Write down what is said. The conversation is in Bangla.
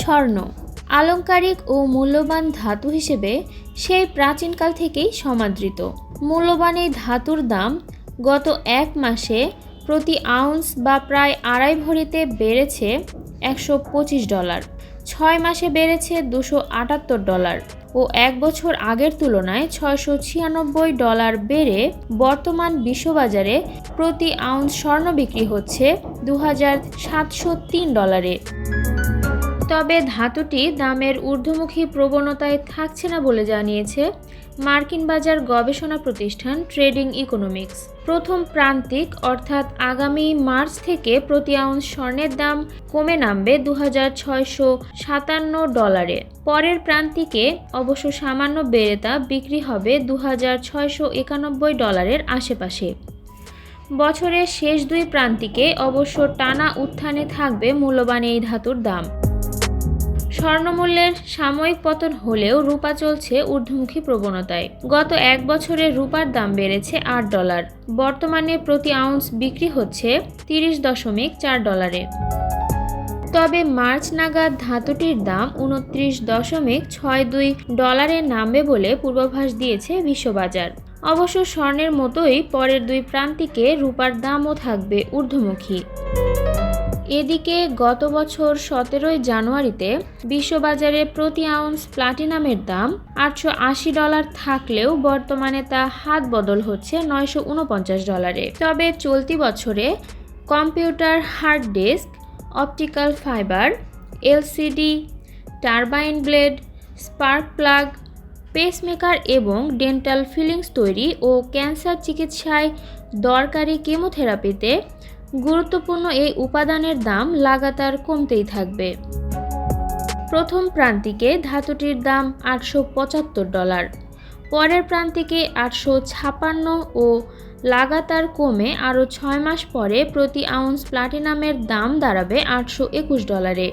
স্বর্ণ। আলংকারিক ও মূল্যবান ধাতু হিসেবে সেই প্রাচীনকাল থেকেই সমাদৃত। মূল্যবান এই ধাতুর দাম গত এক মাসে প্রতি আউন্স বা প্রায় আড়াই ভরিতে বেড়েছে একশো পঁচিশ ডলার। ছয় মাসে বেড়েছে দুশো আটাত্তর ডলার ও এক বছর আগের তুলনায় ছয়শো ছিয়ানব্বই ডলার বেড়ে বর্তমান বিশ্ববাজারে প্রতি আউন্স স্বর্ণ বিক্রি হচ্ছে দু হাজার সাতশো তিন ডলারে। তবে ধাতুটি দামের ঊর্ধ্বমুখী প্রবণতায় থাকছে না বলে জানিয়েছে মার্কিন বাজার গবেষণা প্রতিষ্ঠান ট্রেডিং ইকোনমিক্স। প্রথম প্রান্তিক, অর্থাৎ আগামী মার্চ থেকে প্রতি আউন্স স্বর্ণের দাম কমে নামবে দু সাতান্ন ডলারে। পরের প্রান্তিকে অবশ্য সামান্য বেড়ে তা বিক্রি হবে দু একানব্বই ডলারের আশেপাশে। বছরের শেষ দুই প্রান্তিকে অবশ্য টানা উত্থানে থাকবে মূল্যবান এই ধাতুর দাম। স্বর্ণমূল্যের সাময়িক পতন হলেও রূপা চলছে ঊর্ধ্বমুখী প্রবণতায়। গত এক বছরে রূপার দাম বেড়েছে আট ডলার। বর্তমানে প্রতি আউন্স বিক্রি হচ্ছে তিরিশ দশমিক চার ডলারে। তবে মার্চ নাগাদ ধাতুটির দাম উনত্রিশ দশমিক ছয় দুই ডলারে নামবে বলে পূর্বাভাস দিয়েছে বিশ্ববাজার। অবশ্য স্বর্ণের মতোই পরের দুই প্রান্তিকে রূপার দামও থাকবে ঊর্ধ্বমুখী। এদিকে গত বছর সতেরোই জানুয়ারিতে বিশ্ববাজারে প্রতি আউন্স প্লাটিনামের দাম আটশো আশি ডলার থাকলেও বর্তমানে তা হাত বদল হচ্ছে নয়শো উনপঞ্চাশ ডলারে। তবে চলতি বছরে computer hard disk, optical fibre, LCD, turbine blade, spark plug, pacemaker এবং ডেন্টাল ফিলিংস তৈরি ও ক্যান্সার চিকিৎসায় দরকারি কেমোথেরাপিতে গুরুত্বপূর্ণ এই উপাদানের দাম লাগাতার কমতেই থাকবে। প্রথম প্রান্তিকে ধাতুটির দাম আটশো পঁচাত্তর ডলার, পরের প্রান্তিকে আটশো ছাপান্ন ও লাগাতার কমে আরও ছয় মাস পরে প্রতি আউন্স প্লাটিনামের দাম দাঁড়াবে আটশো একুশ ডলারে।